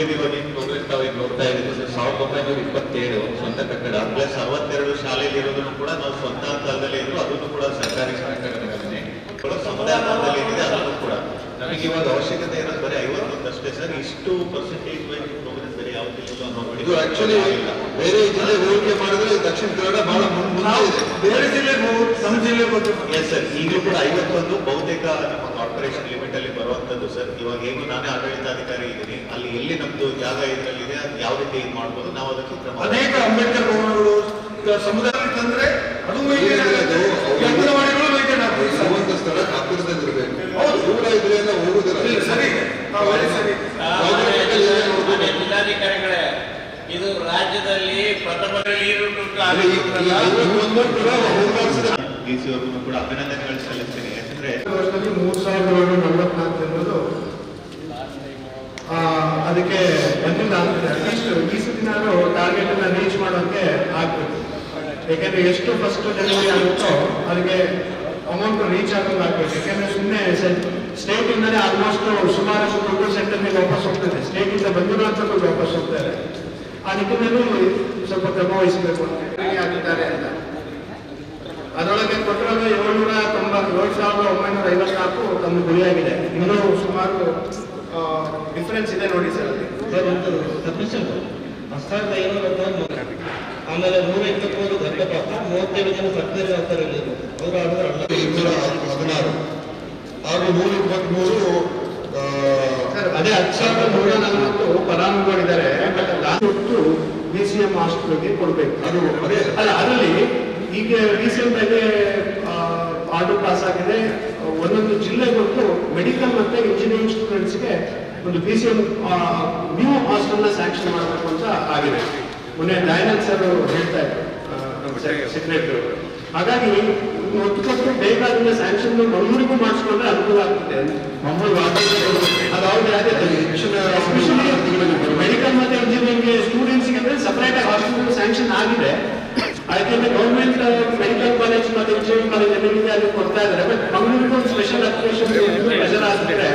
ಇವಾಗ ಪ್ರೋಗ್ರೆಸ್ ತಾವು ಈಗ ನೋಡ್ತಾ ಇದ್ದೀವಿ ಸರ್ ಸಾವಿರದ ಒಂಬೈನೂರ ಇಪ್ಪತ್ತೇಳು ಸ್ವಂತ ಕಟ್ಟಡ. ಪ್ಲಸ್ ಅರವತ್ತೆರಡು ಶಾಲೆಯಲ್ಲಿ ಇರೋದನ್ನು ಕೂಡ ನಾವು ಸ್ವಂತ ಕಾಲದಲ್ಲಿ ಇದ್ರು ಅದನ್ನು ಕೂಡ ಸರ್ಕಾರಿ ಕಟ್ಟಡಗಳನ್ನೇ ಕೂಡ ಸಮುದಾಯ ಭವನದಲ್ಲಿ ಏನಿದೆ ಅದನ್ನು ಕೂಡ. ನಮಗೆ ಇವಾಗ ಅವಶ್ಯಕತೆ ಇರೋದು ಬರೀ ಐವತ್ತೊಂದಷ್ಟೇ ಸರ್. ಇಷ್ಟು ಪರ್ಸೆಂಟೇಜ್ ವೈಸ್ ಪ್ರೋಗ್ರೆಸ್ ಬೇರೆ ಯಾವುದಿಲ್ಲ ಇದು ಆಕ್ಚುಲಿ ಬೇರೆ ಜಿಲ್ಲೆ ಹೋಲಿಕೆ ಮಾಡಿದ್ರೆ ದಕ್ಷಿಣ ಕನ್ನಡ ಬಹಳ ಮುಂದೆ ಇದೆ. ಬೇರೆ ಜಿಲ್ಲೆ ನಮ್ಮ ಜಿಲ್ಲೆಗೆ ಹೋಗಿ ಎಸ್ ಸರ್ ಈಗಲೂ ಕೂಡ ಐವತ್ತೊಂದು ಬಹುತೇಕ ನಮ್ಮ ಕಾರ್ಪೊರೇಷನ್ ಲಿಮಿಟ್ ಅಲ್ಲಿ ಬರುವಂತದ್ದು ಸರ್ ಇವಾಗ ಹೇಗೂ ನಾನೇ ಆಡಳಿತಾಧಿಕಾರಿ ಇದ್ದೀನಿ. ಅಲ್ಲಿ ಎಲ್ಲಿ ನಮ್ದು ಜಾಗ ಇದರಲ್ಲಿದೆ ಅದು ಯಾವ ರೀತಿ ಇದು ಮಾಡ್ಬೋದು ನಾವು ಅದಕ್ಕೆ ಕ್ರಮ ಅನೇಕ ಅಂಬೇಡ್ಕರ್ ಭವನಗಳು ಸಮುದಾಯ ತಂದ್ರೆ ಅದು ವೈದ್ಯರ ಅದು ಅವ್ರು- ಅಂಗನವಾಡಿಗಳು ವೈದ್ಯರ ಇರುವಂತ ಸ್ಥಳ ಹತ್ತಿರದಲ್ಲಿ ಇರಬೇಕು ಹೌದು. ದೂರ ಇದ್ರೆ ಎಲ್ಲ ಹೋಗುದಿಲ್ಲ ಇಲ್ಲ ಸರಿ ನಾವು ವೆರಿ ಸರಿ ಜಾಗ್ರತೆಯಲ್ಲಿ ಏನ್ ನೋಡ್ಬೇಕು? ಮಾನ್ಯ ಜಿಲ್ಲಾಧಿಕಾರಿಗಳೇ ಇದು ರಾಜ್ಯದಲ್ಲಿ ಪ್ರಥಮ ನೀರುಂಟು ಅಲ್ಲಿ ಈ- ಈ ಐವತ್ತೊಂದು ಕೂಡ ಹೋಗ್ಲಾಡ್ಸಿದೆ. ಡಿ ಸಿ ಅವ್ರಿಗೂ ಕೂಡ ಅಭಿನಂದನೆಗಳು ಸಲ್ಲಿಸ್ತೀನಿ. ಯಾಕಂದ್ರೆ ವರ್ಷದಲ್ಲಿ ಮೂರು ಸಾವಿರದ ನಲವತ್ನಾಲ್ಕು ಎನ್ನುವುದು ಆ, ಅದಕ್ಕೆ ಬಂದಿಲ್ಲ ಅಟ್ಲೀಸ್ಟ್ ಈ ಸತಿ ನಾನು ಟಾರ್ಗೆಟ್ ಅನ್ನ ರೀಚ್ ಮಾಡೋಕೆ ಆಗ್ಬೇಕು. ಯಾಕಂದ್ರೆ ಎಷ್ಟು ಫಸ್ಟ್ ಡೆಲಿವರಿ ಆಗುತ್ತೋ ಅದಕ್ಕೆ ಅಮೌಂಟ್ ರೀಚ್ ಆಗೋದು ಆಗ್ಬೇಕು. ಯಾಕಂದ್ರೆ ಸುಮ್ಮನೆ ಸ್ಟೇಟ್ ಇಂದಲೇ ಆಲ್ಮೋಸ್ಟ್ ಸುಮಾರಷ್ಟು ದುಡ್ಡು ಸೆಂಟರ್ಗೆ ವಾಪಸ್ ಹೋಗ್ತದೆ. ಸ್ಟೇಟ್ ಇಂದ ಬಂದಿರುವಂತ ವಾಪಸ್ ಹೋಗ್ತಾರೆ. ಆ ನಿಟ್ಟಿನಲ್ಲಿ ಸ್ವಲ್ಪ ಕ್ರಮ ವಹಿಸಬೇಕು ಅಂತ ಆಗಿದ್ದಾರೆ ಅಂತ ಅದರೊಳಗೆ ಕೊಟ್ಟಿರೋದು ಏಳ್ನೂರ ತೊಂಬತ್ತು ಏಳು ಸಾವಿರದ ಒಂಬೈನೂರ ಐವತ್ನಾಲ್ಕು ತಮ್ಮ ಗುರಿಯಾಗಿದೆ. ಇನ್ನೂ ಸುಮಾರು ಡಿಫ್ರೆನ್ಸ್ ಇದೆ ನೋಡಿ ಸರ್ ಅಲ್ಲಿ. ಸರ್ ಒಂದು ಸಬ್ಮಿಷನ್ ಸಾವಿರದ ಐನೂರ ಆಮೇಲೆ ನೂರ ಇಪ್ಪತ್ಮೂರು ಗರ್ಭಪಾತ ಮೂವತ್ತೇಳು ಜನ ಸರ್ಕಾರಿ ಆಗ್ತಾರೆ ಹದಿನಾರು. ಹಾಗೂ ನೂರ ಇಪ್ಪತ್ಮೂರು ಅದೇ ಹತ್ತು ಸಾವಿರದ ನೂರ ನಲವತ್ತು ಫಲಾನುಭವಿಗಳಿದ್ದಾರೆ ಒಟ್ಟು ಬಿ ಸಿ ಎಂ ಹಾಸ್ಪಿಟಲ್ಗೆ ಕೊಡಬೇಕು. ಅದು ಅದೇ. ಅಲ್ಲ ಅದರಲ್ಲಿ ಈಗ ರೀಸೆಂಟ್ ಆಗಿ ಆರ್ಡರ್ ಪಾಸ್ ಆಗಿದೆ. ಒಂದೊಂದು ಜಿಲ್ಲೆಗೊಂದು ಮೆಡಿಕಲ್ ಮತ್ತೆ ಇಂಜಿನಿಯರಿಂಗ್ ಸ್ಟೂಡೆಂಟ್ಸ್ಗೆ ಒಂದು ಬಿ ಸಿ ಎಂ ನ್ಯೂ ಹಾಸ್ಟೆಲ್ನ ಸ್ಯಾಂಕ್ಷನ್ ಮಾಡಬೇಕು ಅಂತ ಆಗಿದೆ. ಮೊನ್ನೆ ದಯಾನಂದ್ ಸರ್ ಹೇಳ್ತಾ ಇದ್ರು ಸೆಕ್ರೆಟರಿ ಅವರು. ಹಾಗಾಗಿ ಒತ್ತು ಕೊಟ್ಟು ಬೇಗ ಅದನ್ನ ಸ್ಯಾಂಕ್ಷನ್ ಮಂಗಳೂರಿಗೂ ಮಾಡಿಸ್ಕೊಂಡ್ರೆ ಅನುಕೂಲ ಆಗ್ತದೆ. ಮಂಗಳೂರು ಎಸ್ಪೆಷಲಿ ಮೆಡಿಕಲ್ ಮತ್ತೆ ಇಂಜಿನಿಯರಿಂಗ್ ಸ್ಟೂಡೆಂಟ್ಸ್ಗೆ ಅಂದ್ರೆ ಸಪರೇಟ್ ಆಗಿ ಹಾಸ್ಟೆಲ್ ಸ್ಯಾಂಕ್ಷನ್ ಆಗಿದೆ. ಯಾಕೆಂದ್ರೆ ಗೌರ್ಮೆಂಟ್ ಮೆಡಿಕಲ್ ಕಾಲೇಜ್ ಮತ್ತೆ ಇಂಜಿನಿಯರಿಂಗ್ ಕಾಲೇಜ್ ಎಲ್ಲಿದೆ ಅಲ್ಲಿ ಕೊಡ್ತಾ ಇದ್ದಾರೆ. ಬಟ್ ಮಂಗಳೂರಿಗೆ ಒಂದು ಸ್ಪೆಷಲ್ ಅಪ್ಲಿಕೇಶನ್ ಪ್ರೆಷರ್ ಆಗ್ತಿದೆ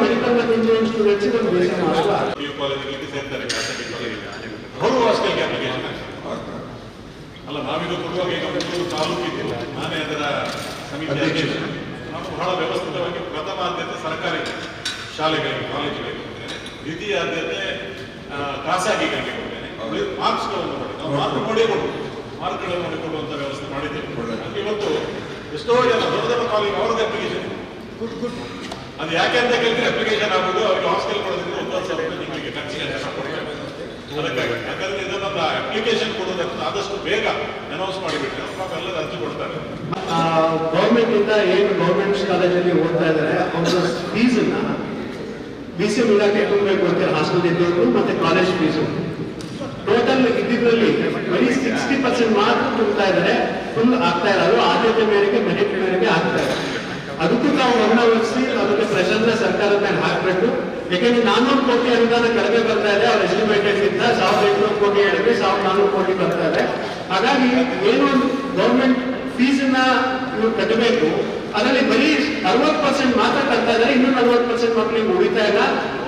ಮೆಡಿಕಲ್ ಮತ್ತು ಇಂಜಿನಿಯರಿಂಗ್ ಸ್ಟೂಡೆಂಟ್ಸ್ ಒಂದು ಯು ಕಾಲೇಜುಗಳಿಗೆ ಸೇರ್ತಾರೆ ಖಾಸಗಿ ಕಾಲೇಜಿಗೆ ಅವರು ಹಾಸ್ಟೆಲ್ಗೆ ಅಪ್ಲಿಕೇಶನ್ ಅಲ್ಲ ನಾವಿದು ಕೊಡುವಾಗ ಈಗ ಒಂದು ತಾಲೂಕಿದ್ದು ನಾನೇ ಅದರ ಸಮಿತಿ ಅಧ್ಯಕ್ಷ. ನಾವು ಬಹಳ ವ್ಯವಸ್ಥಿತವಾಗಿ ಪ್ರಥಮ ಆದ್ಯತೆ ಸರ್ಕಾರಿ ಶಾಲೆಗಳಿಗೆ ಕಾಲೇಜುಗಳಿಗೆ ಕೊಡ್ತೇನೆ ದ್ವಿತೀಯ ಆದ್ಯತೆ ಆ, ಖಾಸಗಿಗಳಿಗೆ ಕೊಡ್ತೇನೆ ಮಾರ್ಕ್ಸ್ಗಳನ್ನು ಮಾಡಿ ನಾವು ಮಾರ್ಕ್ ನೋಡಿ ಕೊಡುದು ಮಾರ್ಕ್ಗಳನ್ನು ನೋಡಿ ಕೊಡುವಂತ ವ್ಯವಸ್ಥೆ ಮಾಡಿದ್ದೇವೆ. ಇವತ್ತು ಎಷ್ಟೋ ಜನ ದೊಡ್ಡ ಕಾಲೇಜ್ ಅವ್ರದ್ದು ಅಪ್ಲಿಕೇಶನ್ ಅದು ಯಾಕೆ ಅಂತ ಕೇಳಿದ್ರೆ ಅಪ್ಲಿಕೇಶನ್ ಆಗುದು ಅವ್ರಿಗೆ ಹಾಸ್ಟೆಲ್ ಕೊಡೋದಕ್ಕೆ ಒಂದೊಂದು ಸಾವಿರ ರೂಪಾಯಿ ತಿಂಗಳಿಗೆ ಖರ್ಚಿಗೆ ಅದಕ್ಕಾಗಿ. ಯಾಕಂದ್ರೆ ಇದನ್ನೊಂದು ಅಪ್ಲಿಕೇಶನ್ ಕೊಡೋದಕ್ಕೆ ಆದಷ್ಟು ಬೇಗ ಅನೌನ್ಸ್ ಮಾಡಿಬಿಟ್ರೆ ಪಾಪ ಎಲ್ಲರೂ ಅರ್ಜಿ ಕೊಡ್ತಾರೆ. ಗೌರ್ಮೆಂಟ್ ಇಂದ ಏನು ಗೌರ್ಮೆಂಟ್ ಕಾಲೇಜಲ್ಲಿ ಓದ್ತಾ ಇದ್ದಾರೆ ಅವರ ಫೀಸನ್ನ ಬಿ ಸಿ ಎಂ ಇಲಾಖೆ ತುಂಬಬೇಕು ಅಂತ ಹಾಸ್ಟೆಲ್ ಇದ್ದವರು ಮತ್ತೆ ಕಾಲೇಜ್ ಫೀಸು ಟೋಟಲ್ ಇದ್ದಿದ್ರಲ್ಲಿ ಬರೀ ಸಿಕ್ಸ್ಟಿ ಪರ್ಸೆಂಟ್ ಮಾತ್ರ ತುಂಬ್ತಾ ಇದ್ದಾರೆ. ಫುಲ್ ಆಗ್ತಾ ಇಲ್ಲ. ಅದು ಆದ್ಯತೆ ಮೇರೆಗೆ ಮೆರಿಟ್ ಮೇರೆಗೆ ಆಗ್ತಾ ಇದೆ. ಅದಕ್ಕೂ ನಾವು ಗಮನ ವಹಿಸಿ, ಅದಕ್ಕೆ ಪ್ರೆಷರ್ನ ಸರ್ಕಾರದ ಮೇಲೆ ಹಾಕಬೇಕು ಯಾಕೆಂದ್ರೆ ನಾನ್ನೂರು ಕೋಟಿ ಅನುದಾನ ಕಡಿಮೆ ಬರ್ತಾ ಇದೆ. ಅವ್ರ ಎಸ್ಟಿಮೇಟೆಡ್ ಇಂದ ಸಾವಿರದ ಎಂಟುನೂರು ಕೋಟಿ ಹೇಳಿದ್ರೆ ಸಾವಿರದ ನಾನ್ನೂರು ಕೋಟಿ ಬರ್ತಾ ಇದೆ. ಹಾಗಾಗಿ ಏನು ಒಂದು ಗೌರ್ಮೆಂಟ್ ಫೀಸನ್ನ ಇವ್ರು ಕಟ್ಟಬೇಕು ಅದರಲ್ಲಿ ಬರೀ ಅರವತ್ತು ಪರ್ಸೆಂಟ್ ಮಾತ್ರ ಕಲ್ತಾ ಇದ್ದಾರೆ ಇನ್ನೂ ನಲ್ವತ್ತು ಪರ್ಸೆಂಟ್ ಮಕ್ಕಳಿಗೆ ಉಳಿತಾ ಇಲ್ಲ.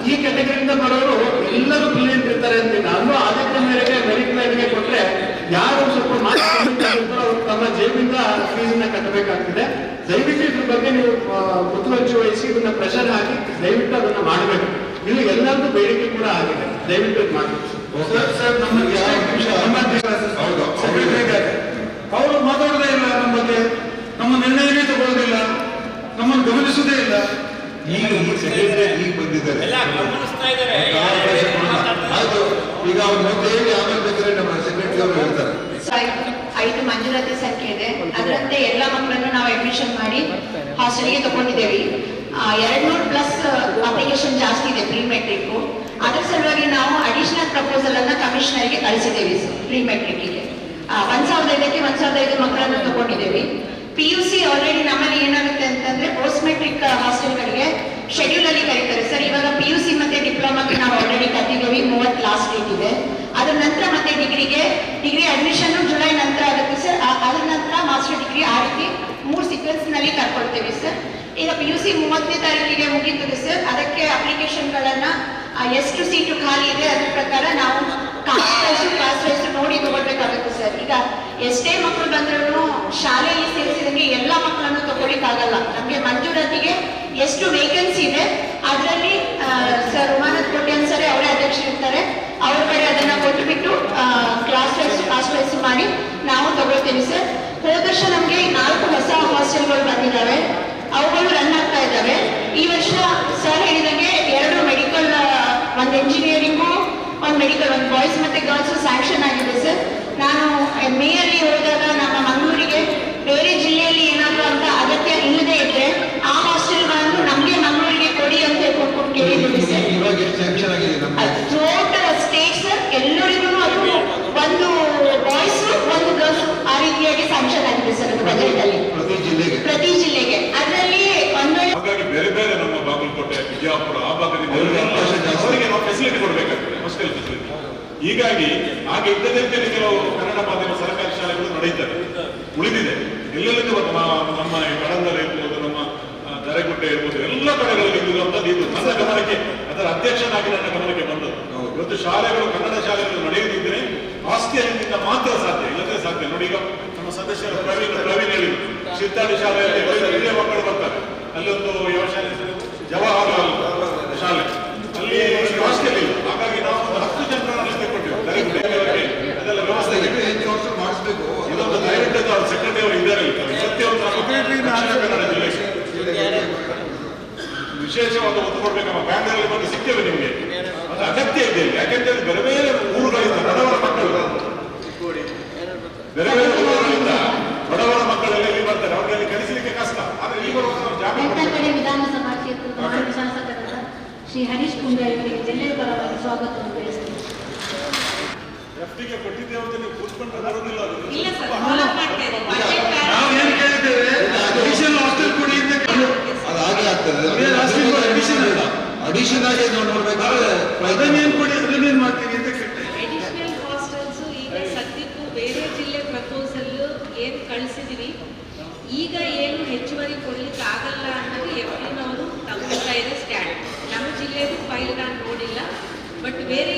ಈ ಕೆಟಗರಿಯಿಂದ ಬರೋರು ಎಲ್ಲರೂ ಬ್ರಿಲಿಯಂಟ್ ಇರ್ತಾರೆ ಅಂತ ನಾನು ಆದ್ಯತೆ ಮೇರೆಗೆ ಮೆರಿಟ್ ಮೇರೆಗೆ ಕೊಟ್ರೆ ಯಾರು ಸ್ವಲ್ಪ ಮಾತಾಡ್ತಾರೆ ಅವ್ರು ತಮ್ಮ ಜೇಬಿಂದ ಫೀಸನ್ನ ಕಟ್ಟಬೇಕಾಗ್ತದೆ ದಯವಿಟ್ಟು ಇದ್ರ ಬಗ್ಗೆ ನೀವು ಮುತುವರ್ಜಿ ವಹಿಸಿ ಇದನ್ನ ಪ್ರೆಷರ್ ಹಾಕಿ ದಯವಿಟ್ಟು ಅದನ್ನ ಮಾಡಬೇಕು. ಇಲ್ಲಿ ಎಲ್ಲರಿಗೂ ಬೇಡಿಕೆ ಕೂಡ ಆಗಿದೆ. ದಯವಿಟ್ಟು ಇದು ಮಾಡಬೇಕು ಸರ್ ನಮ್ಮ ಹೌದು. ಅವರು ಮಾತಾಡದೇ ಇಲ್ಲ ನಮ್ಮ ಬಗ್ಗೆ. ನಮ್ಮ ನಿರ್ಣಯವೇ ತಗೊಳ್ಳೋದಿಲ್ಲ ನಮ್ಮನ್ನು ಗಮನಿಸುವುದೇ ಇಲ್ಲ. ಈಗ ಬಂದಿದ್ದಾರೆ. ಎಲ್ಲ ಗಮನಿಸ್ತಾ ಇದ್ದಾರೆ. ಅವಕಾಶ ಈಗ ಅವ್ರು ಮತ್ತೆ ಹೇಳಿ ಆಮೇಲೆ ಬೇಕಾದ್ರೆ ನಮ್ಮ ಸೆಕ್ರೆಟರಿ ಅವರು ಹೇಳ್ತಾರೆ. ಐದು- ಐದು ಮಂಜೂರಾತಿ ಸಂಖ್ಯೆ ಇದೆ ಅದರಂತೆ ಎಲ್ಲ ಮಕ್ಕಳನ್ನು ನಾವು ಅಡ್ಮಿಷನ್ ಮಾಡಿ ಹಾಸ್ಟೆಲ್ಗೆ ತಗೊಂಡಿದ್ದೇವೆ. ಎರಡು ನೂರು ಪ್ಲಸ್ ಅಪ್ಲಿಕೇಶನ್ ಜಾಸ್ತಿ ಇದೆ ಪ್ರೀ ಮೆಟ್ರಿಕ್ ಅದರ ಸಲುವಾಗಿ ನಾವು ಅಡಿಷನಲ್ ಪ್ರಪೋಸಲ್ ಅನ್ನ ಕಮಿಷನರ್ಗೆ ಕಳಿಸಿದ್ದೇವೆ ಪ್ರೀ ಮೆಟ್ರಿಕ್ಗೆ ಒಂದ್ ಸಾವಿರದ ಐದಕ್ಕೆ ಒಂದ್ ಸಾವಿರದ ಐದು ಮಕ್ಕಳನ್ನು ತಗೊಂಡಿದ್ದೇವೆ. ಪಿ ಯು ಸಿ ಆಲ್ರೆಡಿ ನಮ್ಮಲ್ಲಿ ಏನಾಗುತ್ತೆ ಅಂತಂದ್ರೆ ಪೋಸ್ಟ್ ಮೆಟ್ರಿಕ್ ಹಾಸ್ಟೆಲ್ಗಳಿಗೆ ಶೆಡ್ಯೂಲ್ ಅಲ್ಲಿ ಕರೀತಾರೆ. ಸರ್ ಇವಾಗ ಪಿ ಯು ಸಿ ಮತ್ತೆ ಡಿಪ್ಲೊಮಾಗೆ ನಾವು ಆಲ್ರೆಡಿ ಕಟ್ಟಿದ್ದೇವೆ, ಮೂವತ್ತು ಲಾಸ್ಟ್ ಡೇಟ್ ಇದೆ. ಅದ್ರ ನಂತರ ಮತ್ತೆ ಡಿಗ್ರಿಗೆ ಡಿಗ್ರಿ ಅಡ್ಮಿಷನ್ ಜುಲೈ ನಂತರ ಆಗುತ್ತೆ ಸರ್ ಅದ್ರ ನಂತರ ಮಾಸ್ಟರ್ ಡಿಗ್ರಿ ಆ ರೀತಿ ಮೂರು ಸೀಕ್ವೆನ್ಸ್ನಲ್ಲಿ ಕರ್ಕೊಳ್ತೇವೆ ಸರ್ ಈಗ ಪಿ ಯು ಸಿ ಮೂವತ್ತನೇ ತಾರೀಕಿಗೆ ಮುಗೀತದೆ ಸರ್ ಅದಕ್ಕೆ ಅಪ್ಲಿಕೇಶನ್ಗಳನ್ನ ಎಷ್ಟು ಸೀಟು ಖಾಲಿ ಇದೆ. ಅದ್ರ ಪ್ರಕಾರ ನಾವು ವೈಸು ಕ್ಲಾಸ್ ವೈಸು ನೋಡಿ ತಗೊಳ್ಬೇಕಾಗುತ್ತೆ ಸರ್ ಈಗ ಎಷ್ಟೇ ಮಕ್ಕಳು ಬಂದ್ರು ಶಾಲೆಯಲ್ಲಿ ಸೇರಿಸಿದಂಗೆ ಎಲ್ಲ ಮಕ್ಕಳನ್ನು ತಗೊಳ್ಳಿಕ್ಕಾಗಲ್ಲ. ನಮಗೆ ಮಂಜೂರಾತಿಗೆ ಎಷ್ಟು ವೇಕೆನ್ಸಿ ಇದೆ, ಅದರಲ್ಲಿ ಸರ್ ಉಮಾನತ್ ಕೋಟ್ಯಾನ್ ಸರ್ ಅವರೇ ಅಧ್ಯಕ್ಷರಿರ್ತಾರೆ ಅವ್ರ ಕಡೆ ಅದನ್ನ ಕೊಟ್ಟುಬಿಟ್ಟು ಕ್ಲಾಸ್ ವೈಸ್ ಕ್ಲಾಸ್ ವೈಸ್ ಮಾಡಿ ನಾವು ತಗೊಳ್ತೀವಿ ಸರ್ ಹೋದ ವರ್ಷ ನಮಗೆ ನಾಲ್ಕು ಹೊಸ ಹಾಸ್ಟೆಲ್ಗಳು ಬಂದಿದ್ದಾವೆ. ಅವುಗಳು ರನ್ ಆಗ್ತಾ ಇದ್ದಾವೆ. ಈ ವರ್ಷ ಸರ್ ಹೇಳಿದಂಗೆ ಎರಡು ಮೆಡಿಕಲ್ ಒಂದು ಎಂಜಿನಿಯರಿಂಗು ಒಂದು ಮೆಡಿಕಲ್ ಒಂದು ಬಾಯ್ಸ್ ಮತ್ತೆ ಗರ್ಲ್ಸ್ ಸ್ಯಾಂಕ್ಷನ್ ಆಗಿದೆ ಸರ್ ನಾನು ಮೇ ಅಲ್ಲಿ ಹೋದಾಗ ನಮ್ಮ ಮಂಗಳೂರಿಗೆ ಬೇರೆ ಜಿಲ್ಲೆಯಲ್ಲಿ ಏನಾದರೂ ಅಂತ ಅಗತ್ಯ ಇಲ್ಲದೆ ಇದ್ರೆ ಆ ಹಾಸ್ಟೆಲ್ಗಳನ್ನು ನಮಗೆ ಮಂಗಳೂರಿಗೆ ಕೊಡಿ ಅಂತ ಕೊಟ್ಕೊಂಡು ಕೇಳಿದ್ದೀವಿ ಸರ್ ಥ್ರೋಟ್ ಸ್ಟೇಟ್ ಸರ್ ಎಲ್ಲರಿಗೂ ಅದು ಒಂದು ಬಾಯ್ಸ್ ಒಂದು ಗರ್ಲ್ಸ್ ಆ ರೀತಿಯಾಗಿ ಸ್ಯಾಂಕ್ಷನ್ ಆಗಿದೆ ಸರ್ ಅದು ಬಜೆಟ್ ಅಲ್ಲಿ ಪ್ರತಿ ಜಿಲ್ಲೆಗೆ? ಪ್ರತಿ ಜಿಲ್ಲೆಗೆ. ಅದರಲ್ಲಿ ಒಂದು ಹಾಗಾಗಿ ಬೇರೆ ಬೇರೆ ನಮ್ಮ ಬಾಗಲಕೋಟೆ ಬಿಜಾಪುರ ಆ ಭಾಗದಲ್ಲಿ ಅವ್ರಿಗೆ ನಾವು ಫೆಸಿಲಿಟಿ ಕೊಡಬೇಕಾಗ್ತದೆ. ಹೀಗಾಗಿ ಹಾಗೆ ಇದ್ದದಂತೆ ಕೆಲವು ಕನ್ನಡ ಮಾಧ್ಯಮ ಸರ್ಕಾರಿ ಶಾಲೆಗಳು ನಡೀತವೆ ಉಳಿದಿದೆ. ಎಲ್ಲೆಲ್ಲಿಂದ ಬರ್ತದೆ? ನಮ್ಮ ಕಡಂದರ ಇರ್ಬೋದು ನಮ್ಮ ದರೆಗುಡ್ಡೆ ಇರ್ಬೋದು ಎಲ್ಲ ಕಡೆಗಳಲ್ಲಿ ಇರುವಂತದ್ದು ಇದು ನನ್ನ ಗಮನಕ್ಕೆ ಅದರ ಅಧ್ಯಕ್ಷನಾಗಿ ನನ್ನ ಗಮನಕ್ಕೆ ಬಂದದ್ದು. ಇವತ್ತು ಶಾಲೆಗಳು ಕನ್ನಡ ಶಾಲೆಗಳು ನಡೆಯುತ್ತಿದ್ರೆ ಆಸ್ತಿಯಿಂದ ಮಾತ್ರ ಸಾಧ್ಯ ಇಲ್ಲದೇ ಸಾಧ್ಯ. ನೋಡಿ ಈಗ ನಮ್ಮ ಸದಸ್ಯರು ಪ್ರವೀಣ್ ಪ್ರವೀಣ್ ಹೇಳಿ ಸಿದ್ದಾಡಿ ಶಾಲೆಯಲ್ಲಿ ಹಿರಿಯ ಮಕ್ಕಳು ಬರ್ತಾರೆ. ಅಲ್ಲಿ ಒಂದು ಯಾವ ಶಾಲೆ? ಜವಾಹರ್ಲಾಲ್ ಶಾಲೆ ಅಲ್ಲಿ ಹಾಸ್ಟೆಲ್ ಇಲ್ಲ ಹಾಗಾಗಿ ನಾವು ಒಂದು ಹತ್ತು ಜನರನ್ನು ತೆಗೆದುಕೊಂಡಿದ್ದೇವೆ ದರೆಗುಡ್ಡೆ ಅದೆಲ್ಲ ವ್ಯವಸ್ಥೆ ಇದೆ ಹೆಚ್ಚು ವರ್ಷ ಮಾಡಿಸ್ಬೇಕು ಇದೊಂದು ದಯವಿಟ್ಟು ಅವ್ರ ಇದ್ದಾರೆ ಜಿಲ್ಲೆಗೆ ವಿಶೇಷವಾದ ಒತ್ತು ಕೊಡ್ಬೇಕಮ್ಮ ಬ್ಯಾಂಗ್ಳೂರಲ್ಲಿ ಬಂದು ಸಿಗ್ತೇವೆ ನಿಮಗೆ ಅದು ಅಗತ್ಯ ಇದೆ. ಯಾಕೆಂದ್ರೆ ಬೇರೆ ಬೇರೆ ಊರುಗಳಿಂದ ಬಡವರ ಮಕ್ಕಳು ಬೇರೆ ಬೇರೆ ಊರುಗಳಿಂದ ಬಡವರ ಮಕ್ಕಳೆಲ್ಲ ಇಲ್ಲಿ ಬರ್ತಾರೆ ಅವ್ರಿಗೆ ಅಲ್ಲಿ ಕಲಿಸಲಿಕ್ಕೆ ಕಷ್ಟ ಆದ್ರೆ ಈಗ ವಿಧಾನಸಭಾ ಕ್ಷೇತ್ರದ ಶಾಸಕರಾದ ಶ್ರೀ ಹರೀಶ್ ಕುಂಡೆ ಅವರಿಗೆ ಜಿಲ್ಲೆಯ ಪರವಾಗಿ ಸ್ವಾಗತವನ್ನು ಬಯಸುತ್ತೇನೆ ಎಫ್ಟಿಗೆ ಕೊಟ್ಟಿದ್ದೇವೆ ಅಂತ ನೀವು ಬರೋದಿಲ್ಲ ನಾವು ಏನ್ ಕೇಳಿದ್ದೇವೆ? ಅಡಿಷನಲ್ ಹಾಸ್ಟೆಲ್ ಕೊಡಿ ಅಂತ ಆಗ್ತದೆ. addition ಅಲ್ಲ. ಅಡಿಷನ್ ಆಗಿ ನಾವು ನೋಡ್ಬೇಕಾದ್ರೆ ಅದನ್ನೇನ್ ಕೊಡಿ ಅದನ್ನೇನ್ ಮಾಡ್ತೀವಿ ಅಂತ ಕೇಳ್ತೇವೆ ಅಡಿಷನಲ್ ಹಾಸ್ಟೆಲ್ಸ್ ಈಗ ಸದ್ಯಕ್ಕೂ ಬೇರೆ ಜಿಲ್ಲೆ ಪ್ರಪೋಸಲ್ ಏನು ಕಳಿಸಿದೀವಿ. ಈಗ ಏನು ಹೆಚ್ಚುವರಿ ಕೊಡ್ಲಿಕ್ಕೆ ಆಗಲ್ಲ ಅನ್ನೋದು ಅವರು ತಗೊಳ್ತಾ ಇದೆ ಸ್ಟ್ಯಾಂಡ್ ನಮ್ಮ ಜಿಲ್ಲೆದು ಫೈಲ್ ನಾನು ನೋಡಿಲ್ಲ ಬಟ್ ಬೇರೆ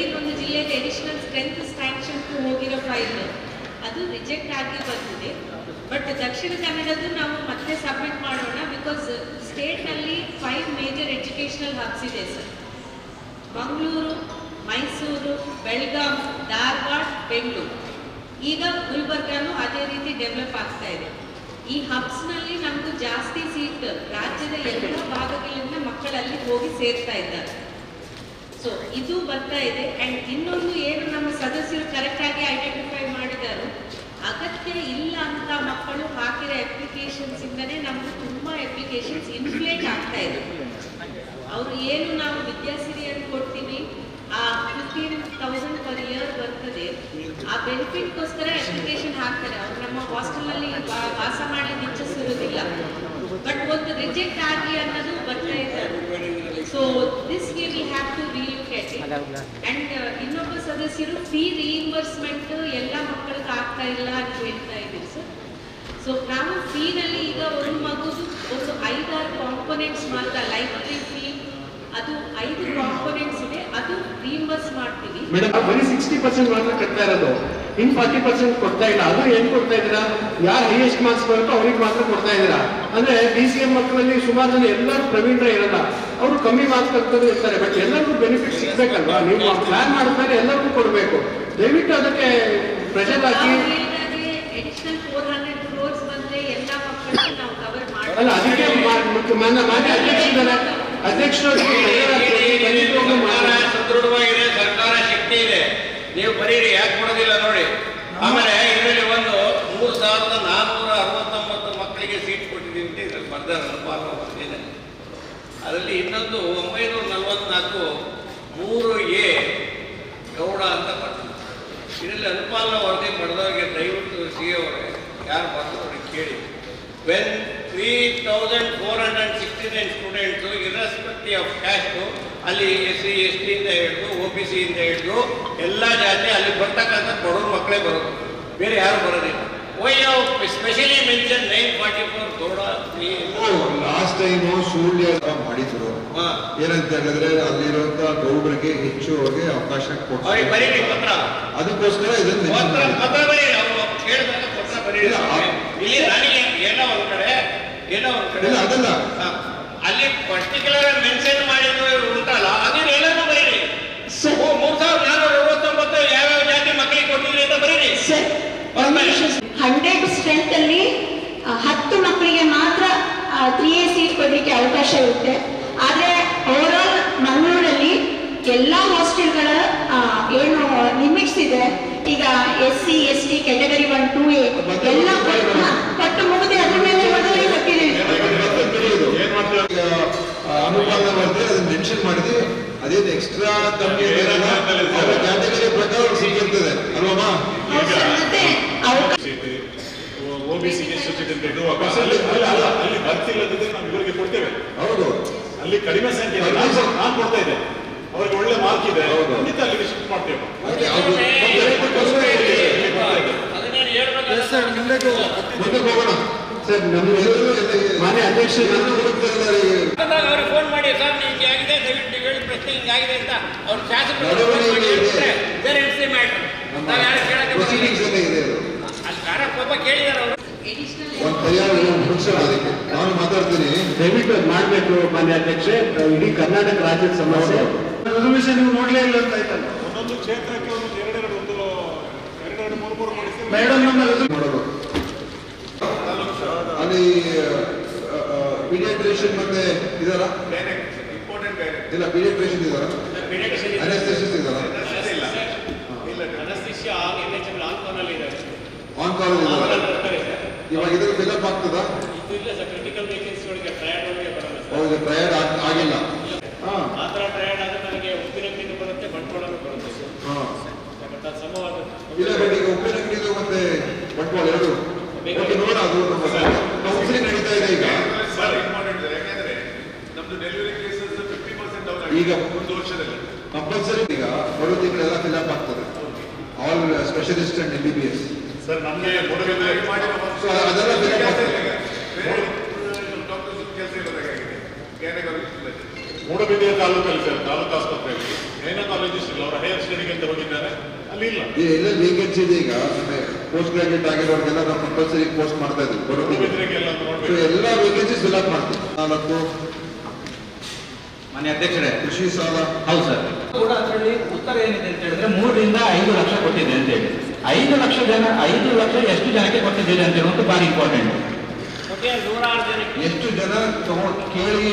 ಜಿಲ್ಲೆಗೆ ಅಡಿಷನಲ್ ಸ್ಟ್ರೆಂತ್ ಸ್ಟ್ಯಾಂಕ್ಷನ್ ಹೋಗಿರೋ ಫೈಲ್ ಅದು ರಿಜೆಕ್ಟ್ ಆಗಿ ಬಂದಿದೆ. ಬಟ್ ದಕ್ಷಿಣ ಕನ್ನಡದ್ದು ನಾವು ಮತ್ತೆ ಸಬ್ಮಿಟ್ ಮಾಡೋಣ ಬಿಕಾಸ್ ಸ್ಟೇಟ್ನಲ್ಲಿ ಫೈವ್ ಮೇಜರ್ ಎಜುಕೇಷನಲ್ ಹಬ್ಸ್ ಇದೆ ಸರ್ ಮಂಗಳೂರು ಮೈಸೂರು ಬೆಳಗಾಂ ಧಾರವಾಡ ಬೆಂಗಳೂರು ಈಗ ಗುಲ್ಬರ್ಗಾನು ಅದೇ ರೀತಿ ಡೆವಲಪ್ ಆಗ್ತಾ ಇದೆ. ಈ ಹಬ್ಸ್ನಲ್ಲಿ ನಮ್ದು ಜಾಸ್ತಿ ಸೀಟ್ ರಾಜ್ಯದ ಎಲ್ಲ ಭಾಗಗಳಿಂದ ಮಕ್ಕಳಲ್ಲಿ ಹೋಗಿ ಸೇರ್ತಾ ಇದ್ದಾರೆ. ಸೊ ಇದು ಬರ್ತಾ ಇದೆ. ಅಂಡ್ ಇನ್ನೊಂದು ಏನು ನಮ್ಮ ಸದಸ್ಯರು ಕರೆಕ್ಟಾಗಿ ಐಡೆಂಟಿಫೈ ಮಾಡಿದರು, ಅಗತ್ಯ ಇಲ್ಲ ಅಂತ ಮಕ್ಕಳು ಹಾಕಿರೋ ಅಪ್ಲಿಕೇಶನ್ಸ್ ಇಂದನೇ ನಮ್ಗೆ ತುಂಬಾ ಅಪ್ಲಿಕೇಶನ್ಸ್ ಇನ್ಫ್ಲೇಟ್ ಆಗ್ತಾ ಇದೆ. ಅವರು ಏನು ನಾವು ವಿದ್ಯಾಸಿರಿಯನ್ನು ಕೊಡ್ತೀವಿ, ಆ ಫಿಫ್ಟೀನ್ ತೌಸಂಡ್ ಪರ್ ಇಯರ್ ಬರ್ತದೆ. ಆ ಬೆನಿಫಿಟ್ಗೋಸ್ಕರ ಅಪ್ಲಿಕೇಶನ್ ಹಾಕ್ತಾರೆ. ಅವ್ರು ನಮ್ಮ ಹಾಸ್ಟೆಲಲ್ಲಿ ವಾಸ ಮಾಡಲಿಕ್ಕೆ ಇಚ್ಛಿಸಿರೋದಿಲ್ಲ ಬಟ್ ಒಂದು ರಿಜೆಕ್ಟ್ ಆಗಿ ಅನ್ನೋದು ಬರ್ತಾ ಇದೆ so this we will have to relook at it and ಇನ್ನೊಬ್ಬ ಸದಸ್ಯರು ಫೀ ರಿಇಂಬರ್ಸ್ಮೆಂಟ್ ಎಲ್ಲ ಮಕ್ಕಳಿಗೆ ಆಗ್ತಾ ಇಲ್ಲ ಅಂತ ಹೇಳ್ತಾ ಇದ್ದೀವಿ ಸರ್ ಸೊ ನಾವು ಫೀನಲ್ಲಿ ಈಗ ಒಂದು ಮಗುದು ಒಂದು ಐದಾರು ಕಾಂಪೊನೆಂಟ್ಸ್ ಮಾತ್ರ ಲೈಬ್ರರಿ ಫೀ ಅದು ಐದು ಕಾಂಪೊನೆಂಟ್ಸ್ ಇದೆ ಅದು ರೀಇಂಬರ್ಸ್ ಮಾಡ್ತೀವಿ. ಮೇಡಮ್ ಬರೀ ಸಿಕ್ಸ್ಟಿ ಪರ್ಸೆಂಟ್ ಮಾತ್ರ ಕಟ್ತಾ ಇರೋದು. ಇನ್ ಫಾರ್ಟಿ ಪರ್ಸೆಂಟ್ ಕೊಡ್ತಾ ಇಲ್ಲ. ಅದು ಏನ್ ಕೊಡ್ತಾ ಇದ್ದೀರಾ? ಯಾರು ಹೈಯೆಸ್ಟ್ ಮಾರ್ಕ್ಸ್ ಬರುತ್ತೋ ಅವ್ರಿಗೆ ಮಾತ್ರ ಕೊಡ್ತಾ ಇದ್ದೀರಾ? ಅಂದ್ರೆ ಬಿ ಸಿ ಎಂ ಮಕ್ಕಳಲ್ಲಿ ಸುಮಾರು ಜನ ಎಲ್ಲರೂ ಪ್ರವೀಣರೇ ಇರಲ್ಲ. ಅವರು ಕಮ್ಮಿ ಮಾರ್ಕ್ಸ್ ಇರ್ತಾರೆ. ಬಟ್ ಎಲ್ಲರಿಗೂ ಬೆನಿಫಿಟ್ ಸಿಗ್ಬೇಕಲ್ವಾ? ನೀವು ಪ್ಲಾನ್ ಮಾಡಿದ್ಮೇಲೆ ಎಲ್ಲರಿಗೂ ಕೊಡಬೇಕು. ದಯವಿಟ್ಟು ಅದಕ್ಕೆ ಪ್ರೆಷರ್ ಹಾಕಿ. ಅಲ್ಲ ಅದಕ್ಕೆ ಮಾನ್ಯ ಮಾನ್ಯ ಅಧ್ಯಕ್ಷರಿದ್ದಾರೆ ಅಧ್ಯಕ್ಷರು ಮಾಡ್ತಾರೆ. ಸದೃಢವಾಗಿದೆ ಸರ್ಕಾರ ಶಕ್ತಿ ಇದೆ. ನೀವು ಬರೀರಿ ಯಾಕೆ ಕೊಡೋದಿಲ್ಲ ನೋಡಿ. ಆಮೇಲೆ ಇದರಲ್ಲಿ ಒಂದು ಮೂರು ಸಾವಿರದ ನಾನ್ನೂರ ಅರವತ್ತೊಂಬತ್ತು ಮಕ್ಕಳಿಗೆ ಸೀಟ್ ಕೊಟ್ಟಿದ್ದೀನಿ ಅಂತ ಇದ್ರಲ್ಲಿ ಬರ್ದಾರೆ ಅನುಪಾತ ಇದೆ ಅದರಲ್ಲಿ ಇನ್ನೊಂದು ಒಂಬೈನೂರ ನಲವತ್ನಾಲ್ಕು ಮೂರು ಎ ಗೌಡ ಅಂತ ಬರ್ತದೆ. ಇದರಲ್ಲಿ ಅನುಪಾಲ ವರದಿ ಪಡೆದವರಿಗೆ ದಯವಿಟ್ಟು ಸಿ ಅವರೇ, ಯಾರು ಬಂದು ಅವ್ರಿಗೆ ಕೇಳಿ. When three thousand four hundred sixty nine students irrespective of caste ಅಲ್ಲಿ ಎಸ್ ಸಿ ಎಸ್ ಟಿಯಿಂದ ಹಿಡಿದು ಒ ಬಿ ಸಿಯಿಂದ ಹಿಡಿದು, ಎಲ್ಲ ಜಾತಿ ಅಲ್ಲಿ ಬರ್ತಕ್ಕಂಥ ಬಡವ್ರ ಮಕ್ಕಳೇ ಬರೋದು. ಬೇರೆ ಯಾರು ಬರೋದಿಲ್ಲ. Mention nine forty four Gowda three last time Sullia ಮಾಡಿದ್ರು. ಏನಂತ ಹೇಳಿದ್ರೆ ಅಲ್ಲಿರುವಂತ ಗೌಡರಿಗೆ ಹೆಚ್ಚು ಅವ್ರಿಗೆ ಅವಕಾಶ ಕೊಟ್ಟು ಕೊಡ್ತಾರೆ ಬರೀರಿ ಪತ್ರ. ಅದಕ್ಕೋಸ್ಕರ ಇದನ್ನ mention ಪತ್ರ ಬರೀರಿ ಅವರು ಕೇಳಿದಾಗ ಪತ್ರ ಬರೀರಿ ಇಲ್ಲ, ನನಗೆ ಏನೋ ಒಂದ್ ಕಡೆ ಏನೋ ಒಂದ್ ಕಡೆ. ಇಲ್ಲ ಅದಲ್ಲ. ಅಲ್ಲಿ ಪರ್ಟಿಕ್ಯುಲರ್ ಮೆನ್ಷನ್ ಮಾಡಿದ್ರು ಇವ್ರು ಉಂಟಲ್ಲ ಅದನ್ನ ಬರೀರಿ. ಮೂರ್ ಸಾವಿರದ ನಾನ್ನೂರ ಅರವತ್ತೊಂಬತ್ತು ಯಾವ್ಯಾವ ಜಾತಿ ಮಕ್ಕಳಿಗೆ ಕೊಟ್ಟಿದ್ರಿ ಅಂತ ಬರೀರಿ. ಸರ್. ಹಂಡ್ರೆಡ್ ಸ್ಟ್ರೆಂತ್ ಅಲ್ಲಿ ಹತ್ತು ಮಕ್ಕಳಿಗೆ ಮಾತ್ರ ತ್ರೀ ಎ ಸೀಟ್ ಕೊಡಲಿಕ್ಕೆ ಅವಕಾಶ ಇರುತ್ತೆ. ಆದ್ರೆ ಆಲ್ ಮಂಗಳೂರಲ್ಲಿ ಎಲ್ಲಾ ಹಾಸ್ಟೆಲ್ಗಳ ಆ, ಏನು ಲಿಮಿಟ್ಸ್ ಇದೆ. ಈಗ S C S T category one two A ಎಲ್ಲ ಕೊಟ್ಟು ಮುಗಿದೆ ಅದ್ರ ಮೇಲೆ ಮಾಡಿದ್ರೆ ಅದನ್ನ ಮೆನ್ಷನ್ ಮಾಡಿದ್ವಿ ಅದೇನು ಎಕ್ಸ್ಟ್ರಾ ಕಮ್ಮಿ ಕ್ಯಾಟಗರಿ ಪ್ರಕಾರ ಸಿಗುತ್ತದೆ ಸಿಗಿರ್ತದೆ ಅಲ್ವಮ್ಮ? ಹೌದು ಸರ್, ಮತ್ತೆ ಅವಕಾಶ ಒ ಬಿ ಸಿಗೆ ಸೂಚಿತ ಇಡುವಾಗ ಅಲ್ಲಿ ಬರ್ತಿಲ್ಲದಿದ್ರೆ ನಾವು ಇವರಿಗೆ ಕೊಡ್ತೇವೆ ಹೌದು ಅಲ್ಲಿ ಕಡಿಮೆ ಸಂಖ್ಯೆ. ನಾನು ಕೊಡ್ತಾ ಇದ್ದೆ ಅವ್ರಿಗೆ ಒಳ್ಳೆ ಮಾರ್ಕ್ ಇದೆ. ಖಂಡಿತ ಅಲ್ಲಿ ಶಿಫ್ಟ್ ಮಾಡ್ತೇವೆ ಹೇಳ್ಬೇಕು ಮುಂದಕ್ಕೆ ಹೋಗೋಣ ಸರ್ ನಮ್ಮ ಎಲ್ಲರೂ ಎಲ್ಲ- ಮಾನ್ಯ ಅಧ್ಯಕ್ಷರು ನಾನು ಹುಡುಕ್ತಿದ್ದಾರೆ. ಅವ್ರಿಗೆ ಫೋನ್ ಮಾಡಿ ಸರ್ ನಿಮ್ಗೆ ಆಗಿದೆ ದಯವಿಟ್ಟು ಹೇಳಿ ಪ್ರಶ್ನೆ ಹಿಂಗಾಗಿದೆ ಅಂತ ಅವ್ರ ಶಾಸಕರು ನಡವಳಿಕೆ ಫೋನ್ ಮಾಡಿ ಇದೆ. ಹೇಳ್ಬಿಟ್ರೆ ಬೇರೆ ಇಟ್ಸ್ ಮ್ಯಾಟ್ರ್ ನಾವು ಯಾರು ಕೇಳಕ್ಕೆ ಪ್ರೊಸೀಡಿಂಗ್ಸ್ ಬರಲ್ಲ. ಎಲ್ಲ ಇದೆ ಅದು ಅಲ್ಲಿ ಯಾರ ಪಾಪ ಕೇಳಿದಾರೆ ಅವರು ಒಂದು ತಯಾರಿ ಮುಗಿಸೋಣ ಅದಕ್ಕೆ ನಾನು ಮಾತಾಡ್ತೀನಿ. ದಯವಿಟ್ಟು ಮಾಡಬೇಕು ಮಾಡ್ಬೇಕು ಮಾನ್ಯ ಅಧ್ಯಕ್ಷೆ. ಇಡೀ ಕರ್ನಾಟಕ ರಾಜ್ಯದ ಸಮಸ್ಯೆ. ರಿಸರ್ವೇಶನ್ ನೀವು ನೋಡ್ಲೇ ಇಲ್ಲ ಅಂತ ಆಯ್ತಲ್ಲ. ಒಂದೊಂದು ಕ್ಷೇತ್ರಕ್ಕೆ ಒಂದು ಎರಡೆರಡು ಒಂದು ಎರಡೆರಡು ಮೂರು ಮೂರು ಮಾಡಿಸಿ ಮೇಡಮ್ ನಮ್ಮ ಮಾಡೋರು ಮಾಡೋದು ಅಲ್ಲಿ ಪೀಡಿಯಾಟ್ರಿಷಿಯನ್ ಮತ್ತೆ ಇದಾರ? ಇಲ್ಲ ಪೀಡಿಯಾಟ್ರಿಷಿಯನ್ ಇದಾರ? ಅನೆಸ್ಥೆಸಿಸ್ಟ್ ಇದಾರ. ಆನ್ ಕಾಲ್ ಇದಾರ ಇವಾಗ ಇದ್ರ ಫಿಲಪ್ ಆಗ್ತದಾ? ಹೌದು ಟ್ರಯಡ್ ಆಗಿಲ್ಲ. ಹಾ. ಹಾ ಇಲ್ಲ ಬಟ್ ಈಗ ಉಪ್ಪಿನಂಗಡಿದು ಮತ್ತೆ ಬಂಟ್ವಾಳ ಎರಡು. ನೋಡ ಅದು ನಮ್ಮ ಕೌನ್ಸಿಲಿಂಗ್ ನಡೀತಾ ಇದೆ ಈಗ. ಈಗ ಕಂಪಲ್ಸರಿ ಈಗ ಬರೋ ತಿಂಗಳೆಲ್ಲ ಫಿಲಪ್ ಆಗ್ತದೆ. All specialist and M B B S sir ನಮಗೆ ಸೊ ಅದೆಲ್ಲ ಮೂಡಬಿದ್ರೆ ತಾಲೂಕಲ್ಲಿ ಸರ್ ತಾಲೂಕು ಆಸ್ಪತ್ರೆಯಲ್ಲಿ ಏನ ಕಾಲೇಜಸ್ ಇಲ್ಲ ಅವರ ಹೈಯರ್ ಸ್ಟಡಿಗೆ ಅಂತ ಹೋಗಿದ್ದಾರೆ ಅಲ್ಲಿ ಇಲ್ಲ ಎಲ್ಲ ವೇಕೆನ್ಸಿ ಇದೆ ಈಗ ಪೋಸ್ಟ್ ಗ್ರಾಜುಯೇಟ್ ಆಗಿರೋರಿಗೆಲ್ಲ ನಾವು ಕಂಪಲ್ಸರಿ ಪೋಸ್ಟ್ ಮಾಡ್ತಾ ನೋಡ್ಬೇಕು ಎಲ್ಲ ವೇಕೆನ್ಸೀಸ್ ಫಿಲಪ್ ಮಾಡ್ತೀವಿ ನಾಲ್ಕು ಮಾನ್ಯ ಅಧ್ಯಕ್ಷರೇ ಕೃಷಿ ಸಾಲ ಹೌದು ಸರ್ ಕೂಡ ಅದರಲ್ಲಿ ಉತ್ತರ ಏನಿದೆ ಅಂತ ಹೇಳಿದ್ರೆ ಮೂರರಿಂದ ಐದು ಲಕ್ಷ ಕೊಟ್ಟಿದೆ ಅಂತ ಹೇಳಿ ಐದು ಲಕ್ಷ ಜನ ಐದು ಲಕ್ಷ ಎಷ್ಟು ಜನಕ್ಕೆ ಕೊಟ್ಟಿದ್ದೀರಿ ಅಂತ ಹೇಳುವಂತ ಭಾರಿ ಇಂಪಾರ್ಟೆಂಟ್ ಎಷ್ಟು ಜನ ತಗೊಂಡ್ ಕೇಳಿ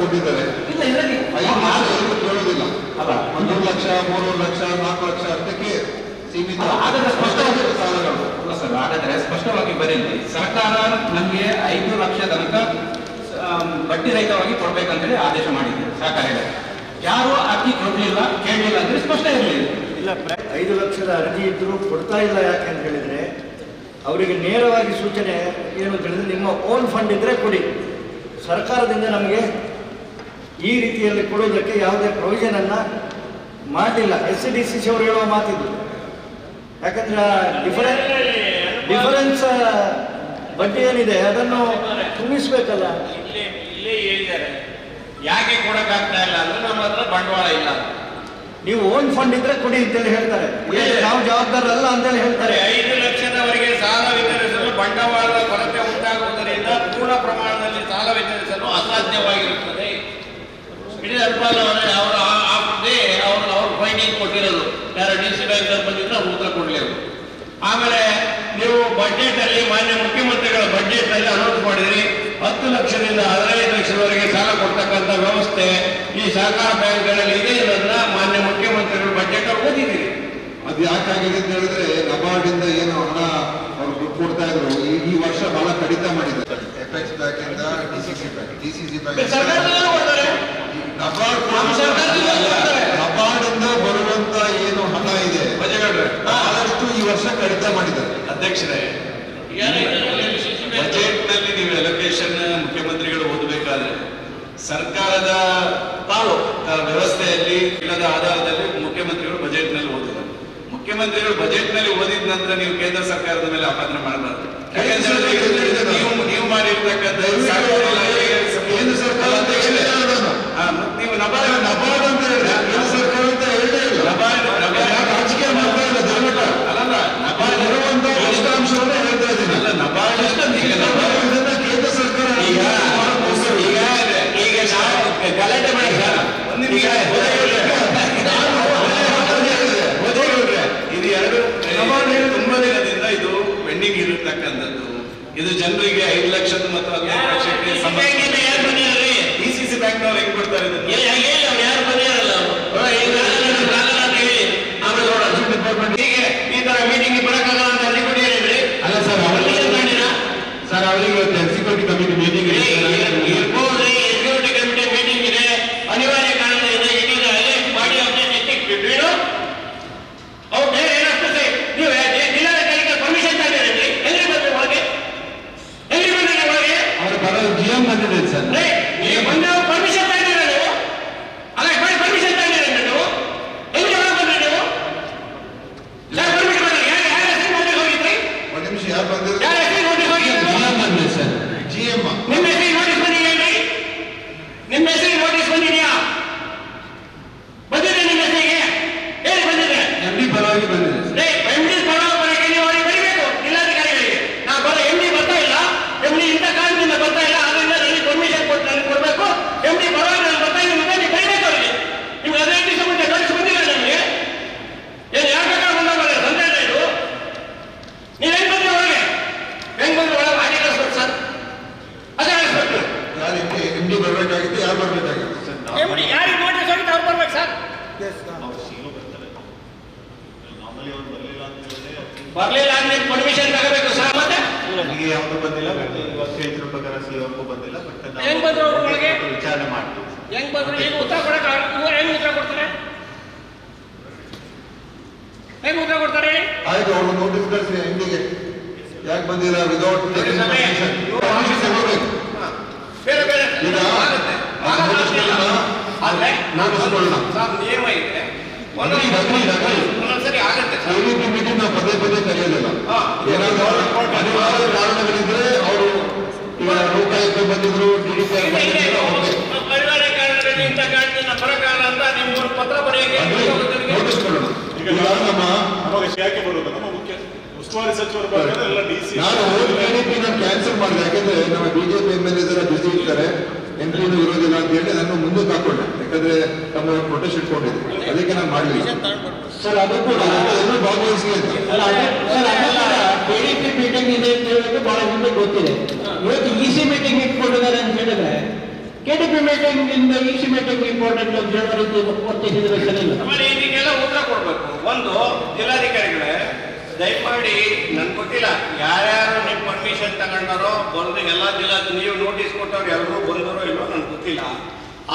ಕೊಟ್ಟಿದ್ದಾರೆ. ಇಲ್ಲ ಇದರಲ್ಲಿ ಕೇಳೋದಿಲ್ಲ ಅಲ್ಲ ಒಂದು ಲಕ್ಷ ಮೂರು ಲಕ್ಷ ನಾಲ್ಕು ಲಕ್ಷ ಅಷ್ಟಕ್ಕೆ ಸೀಮಿತ ಹಾಗಾದ್ರೆ ಸ್ಪಷ್ಟವಾಗಿ ಸಾಲಗಳು. ಅಲ್ಲ ಸರ್ ಹಾಗಾದ್ರೆ ಸ್ಪಷ್ಟವಾಗಿ ಬರೀಲಿ ಸರ್ಕಾರ ನಮಗೆ ಐದು ಲಕ್ಷ ತನಕ ಬಡ್ಡಿ ರಹಿತವಾಗಿ ಕೊಡ್ಬೇಕಂತೇಳಿ ಆದೇಶ ಮಾಡಿದೆ ಸಹಕಾರ. ಯಾರು ಅಕ್ಕಿ ಕೊಡ್ಲಿಲ್ಲ ಕೇಳಲಿಲ್ಲ ಅಂದ್ರೆ ಸ್ಪಷ್ಟ ಇರಲಿ. ಇಲ್ಲ ಐದು ಲಕ್ಷದ ಅರ್ಜಿ ಇದ್ದರೂ ಕೊಡ್ತಾ ಇಲ್ಲ ಯಾಕೆ ಅಂತ ಹೇಳಿದ್ರೆ, ಅವರಿಗೆ ನೇರವಾಗಿ ಸೂಚನೆ ಏನು ಅಂತ ಹೇಳಿದ್ರೆ ನಿಮ್ಮ ಓನ್ ಫಂಡ್ ಇದ್ರೆ ಕೊಡಿ. ಸರ್ಕಾರದಿಂದ ನಮಗೆ ಈ ರೀತಿಯಲ್ಲಿ ಕೊಡೋದಕ್ಕೆ ಯಾವುದೇ ಪ್ರೊವಿಷನ್ ಅನ್ನ ಮಾಡಲಿಲ್ಲ. ಎಸ್ ಡಿ ಸಿ ಸಿ ಅವರು ಹೇಳುವ ಮಾತಿದ್ದು ಯಾಕಂದ್ರೆ ಡಿಫರೆನ್ ಡಿಫರೆನ್ಸ್ ಬಡ್ಡಿ ಏನಿದೆ ಅದನ್ನು ತುಂಬಿಸ್ಬೇಕಲ್ಲ. ಇಲ್ಲೇ ಇಲ್ಲೇ ಹೇಳಿದ್ದಾರೆ. ಯಾಕೆ ಕೊಡಕ್ಕಾಗ್ತಾ ಇಲ್ಲ ಅಂದ್ರೆ ನಮ್ಮ ಹತ್ರ ಬಂಡವಾಳ ಇಲ್ಲ ನೀವು ಓನ್ ಫಂಡ್ ಇದ್ರೆ ಕೊಡಿ ಅಂತೇಳಿ ಹೇಳ್ತಾರೆ. ನಾವು ಜವಾಬ್ದಾರರಲ್ಲ ಅಂತೇಳಿ ಹೇಳ್ತಾರೆ. ಐದು ಲಕ್ಷದವರೆಗೆ ಸಾಲ ವಿತರಿಸಲು ಬಂಡವಾಳದ ಕೊರತೆ ಉಂಟಾಗುವುದರಿಂದ ಪೂರ್ಣ ಪ್ರಮಾಣದಲ್ಲಿ ಸಾಲ ವಿತರಿಸಲು ಅಸಾಧ್ಯವಾಗಿರುತ್ತದೆ. ಅವರ ಆಫ್ಟೇ ಅವರು ಅವ್ರು ಫೈಂಡಿಂಗ್ ಕೊಟ್ಟಿರೋದು. ಯಾರು ಡಿ ಸಿ ಬ್ಯಾಂಕ್ ಬಂದಿದ್ರೆ ಅವ್ರು ಉತ್ತರ ಕೊಡಲಿಲ್ಲ ಆಮೇಲೆ ನೀವು ಬಜೆಟ್ ಅಲ್ಲಿ ಮಾನ್ಯ ಮುಖ್ಯಮಂತ್ರಿಗಳ ಬಜೆಟ್ ಅಲ್ಲಿ ಅನೌನ್ಸ್ ಮಾಡಿದ್ರಿ. ಹತ್ತು ಲಕ್ಷದಿಂದ ಹದಿನೈದು ಲಕ್ಷದವರೆಗೆ ಸಾಲ ಕೊಡ್ತಕ್ಕಂಥ ವ್ಯವಸ್ಥೆ ಈ ಸಹಕಾರ ಬ್ಯಾಂಕ್ಗಳಲ್ಲಿ ಇದೆ ಅನ್ನೋದನ್ನ ಮಾನ್ಯ ಮುಖ್ಯಮಂತ್ರಿಗಳು ಬಜೆಟ್ ಅವ್ರು ಓದಿದ್ದೀರಿ. ಅದು ಯಾಕಾಗಿದೆ ಅಂತ ಹೇಳಿದ್ರೆ ನಬಾರ್ಡ್ ಇಂದ ಏನು ಹಣ ಅವ್ರು ದುಡ್ಡು ಕೊಡ್ತಾ ಇದ್ರು. ಈ- ವರ್ಷ ಬಹಳ ಕಡಿತ ಮಾಡಿದ್ದಾರೆ. ಎಫೆಕ್ಸ್ ಬ್ಯಾಂಕ್ ಇಂದ D C C bank D C C NABARD ಇಂದ ಬರುವಂತ ಏನು ಹಣ ಇದೆ ಆದಷ್ಟು ಈ ವರ್ಷ ಕಡಿತ ಮಾಡಿದ್ದಾರೆ. ಅಧ್ಯಕ್ಷರೇ ಬಜೆಟ್ನಲ್ಲಿ ನೀವು ಅಲೋಕೇಶನ್ ಮುಖ್ಯಮಂತ್ರಿಗಳು ಓದಬೇಕಾದ್ರೆ ಸರ್ಕಾರದ ಪಾಲು ಆ, ವ್ಯವಸ್ಥೆಯಲ್ಲಿ ಇಲ್ಲದ ಆಧಾರದಲ್ಲಿ ಮುಖ್ಯಮಂತ್ರಿಗಳು ಬಜೆಟ್ನಲ್ಲಿ ಓದಿದ್ದಾರೆ. ಮುಖ್ಯಮಂತ್ರಿಗಳು ಬಜೆಟ್ನಲ್ಲಿ ಓದಿದ ನಂತರ ನೀವು ಕೇಂದ್ರ ಸರ್ಕಾರದ ಮೇಲೆ ಆಪಾದನೆ ಮಾಡಬಾರದು. ನೀವು ಮಾಡಿರ್ತಕ್ಕಂಥ ನೀವು ಇಲಾಖೆಗೆ ಇದು ಎರಡು ತುಂಬಾ ದಿನದಿಂದ ಇದು ಪೆಂಡಿಂಗ್ ಇರತಕ್ಕಂಥದ್ದು ಇದು ಜನರಿಗೆ ಐದು ಲಕ್ಷದ ಮತ್ತು ಹದಿನೈದು ಲಕ್ಷಕ್ಕೆ ಡಿ ಸಿ ಸಿ ಬ್ಯಾಂಕ್ನವ್ರು ಹೆಂಗ್ ಕೊಡ್ತಾರೆ ಇದನ್ನ? ಹೀಗೆ ಈ ತರ ಮೀಟಿಂಗ್ ಬರಕ್ಕಾಗಲ್ಲ ಅಂತ ಅಲ್ಲಿ ಕೊಟ್ಟಿರಿ ಅಲ್ಲ ಸರ್ ಸರ್ ಅವರಿಗೆ ಎಕ್ಸಿಕ್ಯೂಟಿವ್ ಕಮಿಟಿ ಮೀಟಿಂಗ್ ಇರ್ಬೋದು ಎಕ್ಸಿಕ್ಯೂಟಿವ್ ಕಮಿಟಿ ಮೀಟಿಂಗ್ ಇದೆ ಅನಿವಾರ್ಯ ಕಾರಣದಿಂದ ಇದೀಗ ಅರೆಸ್ಟ್ ಮಾಡಿ ಅವ್ರನ್ನ ಎತ್ತಿಕ್ಬಿಟ್ಟು ಅವ್ರು ಬೇರೆ ಏನಾಗ್ತದೆ ನೀವು ಜಿಲ್ಲಾಧಿಕಾರಿಗೆ ಪರ್ಮಿಷನ್ ತಗೊಂಡಿರಿ ಎಲ್ಲಿ ಬಂದ್ರೆ ಒಳಗೆ ಎಲ್ಲಿ ಬಂದ್ರೆ ಒಳಗೆ ಅವ್ರ ಬರೋ ಜಿ ಎಂ ಬಂದಿದೆ ಸರ್ ರೇ, ನೀವು ಬಂದು ಪರ್ಮಿಷನ್ ತಗೊಂಡಿರ ನೀವು ಅಲ್ಲ ಮಾಡಿ ಪರ್ಮಿಷನ್ ತಗೊಂಡಿರ ನೀವು ಎಲ್ಲಿ ಒಳಗೆ ಬಂದ್ರಿ ನೀವು ಸರ್ ಪರ್ಮಿಷನ್ ಮಾಡಿ ಯಾರು ಯಾರ ಹೆಸರು ನೋಟಿಸ್ ಹೋಗಿದ್ರಿ ಒಂದ್ ನಿಮಿಷ ಯಾರು ಬಂದಿದ್ರು ಯಾರ ಹೆಸರು ನೋಟಿಸ್ ಹೋಗಿದ್ರು ಜಿ ಎಂ ಬಂದಿದೆ ಸರ್ ಜಿ ಎಂ ನಿಮ್ಮ ಹೆಸರಿಗೆ ನೋಟಿಸ್ ಬಂದಿದೆಯೇನ್ರಿ ನಿಮ್ಮ ಹೆಸರಿಗೆ ನೋಟಿಸ್ ಬಂದಿದೆಯಾ ಬಂದಿದೆ ನಿಮ್ಮ ಹೆಸರಿಗೆ ಹೇಳಿ ಬಂದಿದೆ ಎಂ ಡಿ ಪರವಾಗಿ ಬಂದಿದೆ ಸರ್ ರೇ ಎಂ ಡಿ ಬರೋವರೆಗೆ ನೀವು ಅವರಿಗೆ ಬರೀಬೇಕು ಜಿಲ್ಲಾಧಿಕಾರಿಗಳಿಗೆ ನಾವು ಬರೋ ಎಂ ಡಿ ಬರ್ತಾ ಇಲ್ಲ ಎಂ ಡಿ ಇಂಥ ಕಾರಣದಿಂದ ಬರ್ತಾ ಇಲ್ಲ ಆದ್ರಿಂದ ನನಗೆ ಪರ್ಮಿಷನ್ ಕೊಟ್ಟು ನನಗೆ ಕೊಡಬೇಕು ಎಂ ಡಿ ಬರೋವಾಗ ನಾನು ಬರ್ತಾ ಇದ್ದೀನಿ ಅಂತ ನೀವು ಬರೀಬೇಕು ಅವರಿಗೆ ನೀವು ಹದಿನೈದು ದಿವಸ ಮುಂಚೆ ನೋಟಿಸ್ ಬಂದಿಲ್ಲ ನಿಮಗೆ ಏನು ಯಾಕೆ ಬೇಕಾದ್ರೆ ಬಂದಾಗ ಸಂದೇಶ ಇದು ನೀವು ಹೆಂಗ್ ಬಂದ್ರಿ ಒಳಗೆ ಹೆಂಗ್ ಬಂದ್ರೆ ಒಳಗೆ ಹಾಗೆ ಕಳಿಸ್ಬೇಕು ಸರ್ ಅದೇ ಕಳಿಸ್ಬೇಕು ಯಾರು ಎಂ ಡಿ ಎಂ ಡಿ ಬರ್ಬೇಕಾಗಿತ್ತು ಯಾರು ಬರ್ಬೇಕಾಗಿತ್ತು ಎಂ ಡಿ ಯಾರಿಗೆ ನೋಟಿಸ್ ಹೋಗಿತ್ತು ಅವ್ರು ಬರ್ಬೇಕು ಸರ್ ನಾರ್ಮಲಿ ಅವ್ರು ಬರಲಿಲ್ಲ ಅಂತ ಹೇಳಿದ್ರೆ ಬರ್ಲಿಲ್ಲ ಅಂದ್ರೆ ಪರ್ಮಿಷನ್ ತಗೋಬೇಕು ಸರ್ ಮತ್ತೆ ನನಗೆ ಯಾವುದು ಬಂದಿಲ್ಲ ಬಟ್ ಇವತ್ತು ಹೇಳಿರೋ ಪ್ರಕಾರ ಸಿ ಅವ್ರಿಗೂ ಬಂದಿಲ್ಲ ಬಟ್ ಹೆಂಗ್ ಬಂದ್ರು ಅವ್ರು ಒಳಗೆ? ವಿಚಾರಣೆ ಮಾಡ್ತೀವಿ ಹೆಂಗ್ ಬಂದ್ರು ಈಗ ಉತ್ತರ ಕೊಡಕ್ಕೆ ಇವ್ರು ಹೆಂಗ್ ಉತ್ತರ ಕೊಡ್ತಾರೆ? ಹೆಂಗ್ ಉತ್ತರ ಕೊಡ್ತಾರೆ? ಆಯ್ತು ಅವ್ರು ನೋಟಿಸ್ ಕಳಿಸಿ ಹೆಂಗಿಗೆ. ಯಾಕೆ ಬಂದಿಲ್ಲ ವಿದೌಟ್ ಬೇರೆ ಬೇರೆ. ಸರ್ ನಿಯಮ ಇದೆ. ಒಂದೊಂದ್ಸರಿ ಆಗುತ್ತೆ. ನಾವು ಪದೇ ಪದೇ ಕರೆಯೋದಿಲ್ಲ. ಏನಾದ್ರು ಅನಿವಾರ್ಯ ಕಾರಣಗಳಿದ್ರೆ ಅವರು ಲೋಕಾಯುಕ್ತ ಬಂದಿದ್ರು ಇದೆ, ಇದೆ. ಬಂದಿದ್ರು ಓಕೆ ಪರಿವಾರ ಕಾರಣದಲ್ಲಿ ಇಂಥ ಗಾಡಿನ ಬರಕಾಗಲ್ಲ ಅಂತ ನಿಮ್ಮ ಪತ್ರ ಬರೆಯಕ್ಕೆ ಈಗ ನಮ್ಮ ನಮಗೆ ಯಾಕೆ ಬರೋದು ನಮ್ಮ ಮುಖ್ಯ ಉಸ್ತುವಾರಿ ಸಚಿವರು ಬರ್ತಾರೆ ಎಲ್ಲ ಡಿ ಸಿ ನಾನು ಟಿಡಿಪಿ ನಾನು ಕ್ಯಾನ್ಸಲ್ ಮಾಡಿದೆ. ಯಾಕಂದ್ರೆ ನಮ್ಮ BJP M L A busy ಇರ್ತಾರೆ. ಎಂ ಪಿನೂ ಇರೋದಿಲ್ಲ ಅಂತ ಹೇಳಿ ನಾನು ಮುಂದಕ್ಕೆ ಹಾಕೊಂಡೆ. ಯಾಕಂದ್ರೆ ನಮ್ಮ ಪ್ರೊಟೆಸ್ಟ್ ಇಟ್ಕೊಂಡಿದ್ದೆ ಅದಕ್ಕೆ ನಾನು ಮಾಡಲಿಲ್ಲ. ಸರ್ ಅದು ಕೂಡ ಎಲ್ಲರೂ ಭಾಗವಹಿಸಿ ಅಂತ. ಅಲ್ಲ ಅದು ಸರ್ ಅದೆಲ್ಲ ಕೆಡಿಪಿ ಮೀಟಿಂಗ್ ಇದೆ ಅಂತ ಹೇಳೋದು ಬಹಳ ಹಿಂದೆ ಗೊತ್ತಿದೆ. ಇವತ್ತು ಮೀಟಿಂಗ್ ಇಟ್ಕೊಂಡಿದ್ದಾರೆ ಅಂತ ಹೇಳಿದ್ರೆ ಕೆಡಿಪಿ ಮೀಟಿಂಗ್ ಇಂದ ಇ ಸಿ ಮೀಟಿಂಗ್ ಇಂಪಾರ್ಟೆಂಟ್ ಅಂತ ಹೇಳೋ ರೀತಿ ವರ್ತಿಸಿದ್ರೆ ಸರಿಯಿಲ್ಲ. ಆಮೇಲೆ ಇದಕ್ಕೆಲ್ಲ ಉತ್ತರ ಕೊಡ್ಬೇಕು. ಒಂದು, ಜಿಲ್ಲಾಧಿಕಾರಿಗಳೇ, ದಯಮಾಡಿ ನನ್ ಗೊತ್ತಿಲ್ಲ ಯಾರ್ಯಾರು ನಿಮ್ ಪರ್ಮಿಷನ್ ತಗೊಂಡಾರೋ ಬಂದು ಎಲ್ಲ ಜಿಲ್ಲಾ ನೀವು ನೋಟಿಸ್ ಕೊಟ್ಟವ್ರು ಎಲ್ಲರೂ ಬಂದರೋ ಇಲ್ಲೋ ನನ್ಗೆ ಗೊತ್ತಿಲ್ಲ.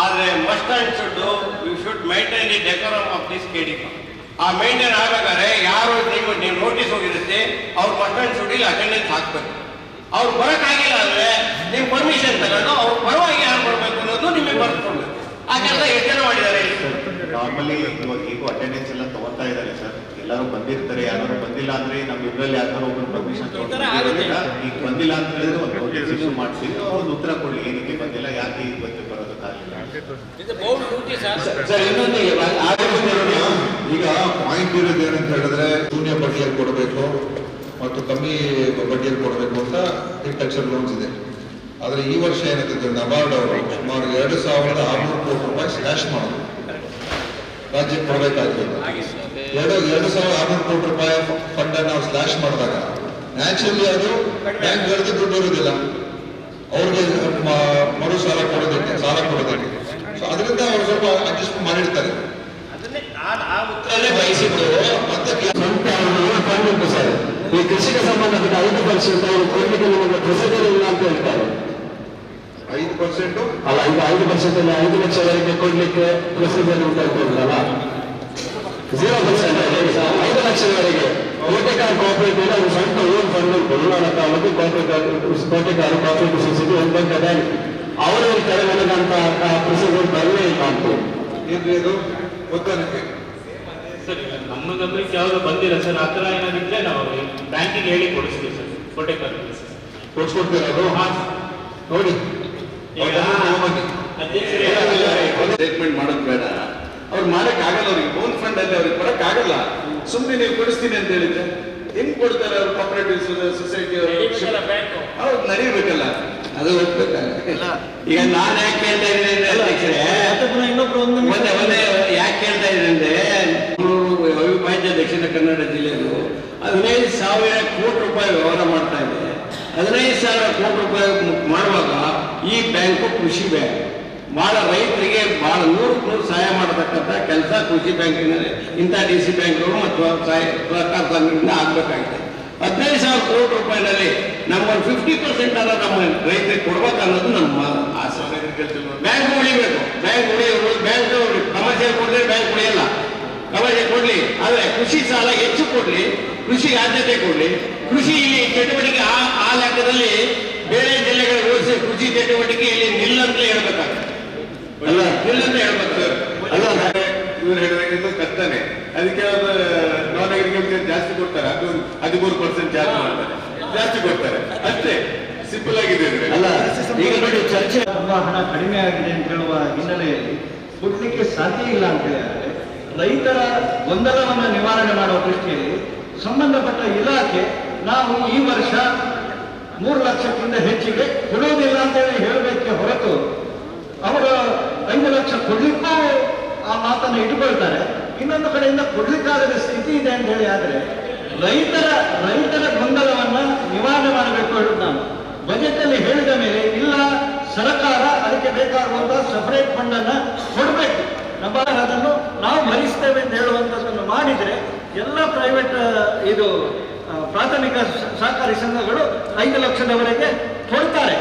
ಆದ್ರೆ must and should you should maintain the decorum of this KDP ಆ ಮೈಂಟೈನ್ ಆಗ್ಬೇಕಾದ್ರೆ ಯಾರು ನೀವು ನೀವು ನೋಟಿಸ್ ಹೋಗಿರುತ್ತೆ, ಅವ್ರು ಮಸ್ಟ್ ಅಂಡ್ ಶುಡ್ ಇಲ್ಲಿ ಅಟೆಂಡೆನ್ಸ್ ಹಾಕ್ಬೇಕು. ಅವ್ರು ಬರೋಕ್ಕಾಗಿಲ್ಲ ಅಂದ್ರೆ ನೀವು ಪರ್ಮಿಷನ್ ತಗೊಂಡು ಅವ್ರು ಪರವಾಗಿ ನಿಮಗೆ ಎಷ್ಟು ಜನ ಮಾಡಿದ್ದಾರೆ? ನಾರ್ಮಲಿ ಇವಾಗ ಈಗೂ ಅಟೆಂಡೆನ್ಸ್ ಎಲ್ಲ ತಗೋತಾ ಇದ್ದಾರೆ ಸರ್. ಎಲ್ಲರೂ ಬಂದಿರ್ತಾರೆ. ಯಾರು ಬಂದಿಲ್ಲ ಅಂದ್ರೆ ನಮ್ಮ ಇದ್ರಲ್ಲಿ ಯಾರು ಒಬ್ಬರು ಪರ್ಮಿಷನ್ ಈಗ ಬಂದಿಲ್ಲ ಅಂತ ಹೇಳಿದ್ರೆ ಒಂದು ನೋಟಿಸ್ ಇಶ್ಯೂ ಮಾಡಿಸಿ ಒಂದು ಉತ್ತರ ಕೊಡಿ ಏನಕ್ಕೆ ಬಂದಿಲ್ಲ? ಯಾಕೆ ಈಗ ಬಂದು ಬರೋದಕ್ಕಾಗಿಲ್ಲ ಸರ್. ಸರ್ ಇನ್ನೊಂದು ಈಗ ಪಾಯಿಂಟ್ ಇರೋದು ಏನಂತ ಹೇಳಿದ್ರೆ ಶೂನ್ಯ ಬಡ್ಡಿಯಲ್ಲಿ ಕೊಡಬೇಕು ಮತ್ತು ಕಮ್ಮಿ ಬಡ್ಡಿಯಲ್ಲಿ ಕೊಡಬೇಕು ಅಂತ ಇಂಟೆಕ್ಚರ್ ಲೋನ್ಸ್ ಇದೆ. ಆದರೆ ಈ ವರ್ಷ ಏನಾಗುತ್ತೆ ನಬಾರ್ಡ್ ಅವರು ಸುಮಾರು ಎರಡು ಸಾವಿರದ ಆರುನೂರು ಕೋಟಿ ರೂಪಾಯಿ ಸ್ಲ್ಯಾಶ್ ಮಾಡಿದ್ರು. ರಾಜ್ಯಕ್ಕೆ ಕೊಡಬೇಕಾಗ್ತದೆ. ಎರಡು ಎರಡು ಸಾವಿರದ ಆರುನೂರು ಕೋಟಿ ರೂಪಾಯಿ ಫಂಡ್ ಅನ್ನು ನಾವು ಸ್ಲ್ಯಾಶ್ ಮಾಡಿದಾಗ ನ್ಯಾಚುರಲಿ ಅದು ಬ್ಯಾಂಕ್ಗಳಿಗೆ ದುಡ್ಡು ಇರುವುದಿಲ್ಲ. ಅವ್ರಿಗೆ ಮ- ಮರು ಸಾಲ ಕೊಡೋದಕ್ಕೆ ಸಾಲ ಕೊಡೋದಕ್ಕೆ. ಸೊ ಅದರಿಂದ ಅವರು ಸ್ವಲ್ಪ ಅಡ್ಜಸ್ಟ್ ಮಾಡಿರ್ತಾರೆ. ಅದನ್ನೇ ನಾನು ಆ ಉತ್ತರ ಅಲ್ಲೇ ಬಯಸಿದ್ದು. ಮತ್ತೆ ಸ್ವಂತ ಫಂಡ್ ಸರ್ ಈ ಕೃಷಿಗೆ ಸಂಬಂಧಪಟ್ಟ ಐದು ಪರ್ಸೆಂಟ್ ಅವರು ಕೊಡಲಿಕ್ಕೆ ನಿಮಗೆ ಪ್ರೊಸೀಜರ್ ಇಲ್ಲ ಅಂತ ಹೇಳ್ತಾರೆ. ಐದು ಪರ್ಸೆಂಟು? ಅಲ್ಲ ಈಗ ಐದು ಪರ್ಸೆಂಟ್ ಅಲ್ಲಿ ಐದು ಲಕ್ಷವರೆಗೆ ಕೊಡ್ಲಿಕ್ಕೆ ಪ್ರೊಸೀಜರ್ ಉಂಟು ಅಂತಲ್ಲ ಜೀರೋ ಪರ್ಸೆಂಟ್ ಐದು ಲಕ್ಷದವರೆಗೆ ಕೋಟೆಕಾರ್ ಕೋಪರೇಟಿವ್ ಅದು ಸ್ವಂತ ಓನ್ ಫಂಡ್ ಉಂಟು. ಉಳ್ಳಾಳ ತಾಲೂಕು ಕೋಟೆಕಾರ್ ಕೋಟೆಕಾರ್ ಕೋಪರೇಟಿವ್ ಸೊಸೈಟಿ ಒಂದು ದೊಡ್ಡ ಬ್ಯಾಂಕ್ ಅವರು ಕರೆ ನನಗಂತ ಪ್ರೊಸೀಜರ್ ಬರಲೇ ಇಲ್ಲ ಅಂತ. ಏನ್ರಿ ಅದು? ಗೊತ್ತಾ ನಿಮಗೆ ಸರ್ ನಮ್ಮ ಗಮನಕ್ಕೆ ಯಾವುದು ಬಂದಿಲ್ಲ ಸರ್. ಆ ಥರ ಏನಾಗಿದ್ರೆ ನಾವು ಬ್ಯಾಂಕಿಗೆ ಹೇಳಿ ಕೊಡಿಸ್ತೀವಿ ಸರ್. ಕೋಟೆಕರ್ ಕೊಡ್ಸ್ಕೊಡ್ತೀರ ಅದು? ನೋಡಿ. ಸ್ಟೇಟ್ಮೆಂಟ್ ಮಾಡೋದು ಬೇಡ. ಅವ್ರು ಮಾಡಕ್ ಆಗಲ್ಲ ಅವ್ರಿಗೆ. ಓನ್ ಫಂಡ್ ಅಲ್ಲಿ ಅವ್ರಿಗೆ ಕೊಡಕ್ ಆಗಲ್ಲ. ಸುಮ್ಮನೆ ನೀವು ಕೊಡಿಸ್ತೀನಿ ಅಂತ ಹೇಳಿದ್ರೆ ಹೆಂಗ್ ಕೊಡ್ತಾರೆ ಅವ್ರು ಕೋಪರೇಟಿವ್ ಸೊಸೈಟಿ ಅವ್ರು? ನಡೀಬೇಕಲ್ಲ ಅದು ಈಗ ನಾನು ಯಾಕೆ ಹೇಳ್ತಾ ಇದ್ದೀನಿ ಅಂದ್ರೆ ಅಧ್ಯಕ್ಷರೇ ಒಂದೇ ಒಂದೇ ಯಾಕೆ ಹೇಳ್ತಾ ಇದ್ದೀನಿ ಅಂದ್ರೆ ಮಂಗಳೂರು ಅವಿಭಾಜ್ಯ ದಕ್ಷಿಣ ಕನ್ನಡ ಜಿಲ್ಲೆಯದು ಹದಿನೈದು ಸಾವಿರ ಕೋಟಿ ರೂಪಾಯಿ ವ್ಯವಹಾರ ಮಾಡ್ತಾ ಇದೆ. ಹದಿನೈದು ಸಾವಿರ ಕೋಟಿ ರೂಪಾಯಿ ಮಾಡುವಾಗ ಈ ಬ್ಯಾಂಕು ಕೃಷಿ ಬ್ಯಾಂಕ್. ಬಹಳ ರೈತರಿಗೆ ಬಹಳ ನೂರಕ್ಕೆ ನೂರು ಸಹಾಯ ಮಾಡತಕ್ಕಂಥ ಕೆಲಸ ಕೃಷಿ ಬ್ಯಾಂಕಿನಲ್ಲಿ. ಇಂಥ ಡಿ ಸಿ ಬ್ಯಾಂಕ್ಗಳು ಮತ್ತು ಸಹಾಯ ಸಹಕಾರ ಸಂಘದಿಂದ ಆಗಬೇಕಾಗಿದೆ. ಹದಿನೈದು ಸಾವಿರ ಕೋಟಿ ರೂಪಾಯಿನಲ್ಲಿ ನಮ್ಮ ಒಂದು ಫಿಫ್ಟಿ ಪರ್ಸೆಂಟ್ ಅನ್ನ ನಮ್ಮ ರೈತರಿಗೆ ಕೊಡ್ಬೇಕು ಅನ್ನೋದು ನಮ್ಮ ಆಸೆ. ಬ್ಯಾಂಕ್ ಉಳಿಬೇಕು. ಬ್ಯಾಂಕ್ ಉಳಿಯೋರು ಬ್ಯಾಂಕ್ ಕಮರ್ಷಿಯಲ್ ಕೊಡಲಿ, ಬ್ಯಾಂಕ್ ಉಳಿಯಲ್ಲ. ಕಮರ್ಷಿಯಲ್ ಕೊಡಲಿ, ಆದರೆ ಕೃಷಿ ಸಾಲ ಹೆಚ್ಚು ಕೊಡಲಿ, ಕೃಷಿ ಆದ್ಯತೆ ಕೊಡಲಿ. ಕೃಷಿ ಇಲ್ಲಿ ಚಟುವಟಿಕೆ ಆ ಆ ಲೆಕ್ಕದಲ್ಲಿ ಬೇರೆ ಜಿಲ್ಲೆಗಳ ವ್ಯವಸ್ಥೆ ಕೃಷಿ ಚಟುವಟಿಕೆಯಲ್ಲಿ ನಿಲ್ಲಂತಲೇ ಹೇಳ್ಬೇಕಾಗ್ತದೆ. ಅಲ್ಲ. ನಿಲ್ಲಂತ ಹೇಳ್ಬೇಕು ಅಲ್ಲ. ಇವ್ರು ಹೇಳಿದಾಗಿಂದ ಕಷ್ಟನೇ ಅದಕ್ಕೆ ನಾನ್ ಅಗ್ರಿಕಲ್ಚರ್ ಜಾಸ್ತಿ ಕೊಡ್ತಾರೆ. ಅದು ಹದಿಮೂರು ಪರ್ಸೆಂಟ್ ಜಾಸ್ತಿ ಮಾಡ್ತಾರೆ. ಜಾಸ್ತಿ ಕೊಡ್ತಾರೆ. ಅಷ್ಟೇ. ಸಿಂಪಲ್ ಆಗಿದೆ ಅಲ್ಲ. ಈಗ ನೋಡಿ ಚರ್ಚೆ ತುಂಬಾ ಹಣ ಕಡಿಮೆ ಆಗಿದೆ ಅಂತ ಹೇಳುವ ಹಿನ್ನೆಲೆಯಲ್ಲಿ ಕೊಡ್ಲಿಕ್ಕೆ ಸಾಧ್ಯ ಇಲ್ಲ ಅಂತ ಹೇಳಿದ್ರೆ ರೈತರ ಗೊಂದಲವನ್ನು ನಿವಾರಣೆ ಮಾಡುವ ದೃಷ್ಟಿಯಲ್ಲಿ ಸಂಬಂಧಪಟ್ಟ ಇಲಾಖೆ ನಾವು ಈ ವರ್ಷ ಮೂರು ಲಕ್ಷಕ್ಕಿಂತ ಹೆಚ್ಚಿಗೆ ಕೊಡೋದಿಲ್ಲ ಅಂತ ಹೇಳಿ ಹೇಳಬೇಕೆ ಹೊರತು ಅವರು ಐದು ಲಕ್ಷ ಕೊಡ್ಲಿಕ್ಕೂ ಆ ಮಾತನ್ನು ಇಟ್ಕೊಳ್ತಾರೆ ಇನ್ನೊಂದು ಕಡೆಯಿಂದ ಕೊಡ್ಲಿಕ್ಕಾಗದ ಸ್ಥಿತಿ ಇದೆ ಅಂತ ಹೇಳಿ ಆದ್ರೆ ರೈತರ ರೈತರ ಗೊಂದಲವನ್ನ ನಿವಾರಣೆ ಮಾಡಬೇಕು ಹೇಳುದು ನಾನು. ಬಜೆಟ್ ಅಲ್ಲಿ ಹೇಳಿದ ಮೇಲೆ ಇಲ್ಲ, ಸರ್ಕಾರ ಅದಕ್ಕೆ ಬೇಕಾಗುವಂತಹ ಸಪರೇಟ್ ಫಂಡ್ ಅನ್ನ ಕೊಡಬೇಕು. ನಮ್ಮ ಅದನ್ನು ನಾವು ಭರಿಸ್ತೇವೆ ಅಂತ ಹೇಳುವಂತದನ್ನು ಮಾಡಿದ್ರೆ ಎಲ್ಲ ಪ್ರೈವೇಟ್ ಇದು ಪ್ರಾಥಮಿಕ ಸಹಕಾರಿ ಸಂಘಗಳು ಐದು ಲಕ್ಷದವರೆಗೆ ಕೊಡ್ತಾರೆ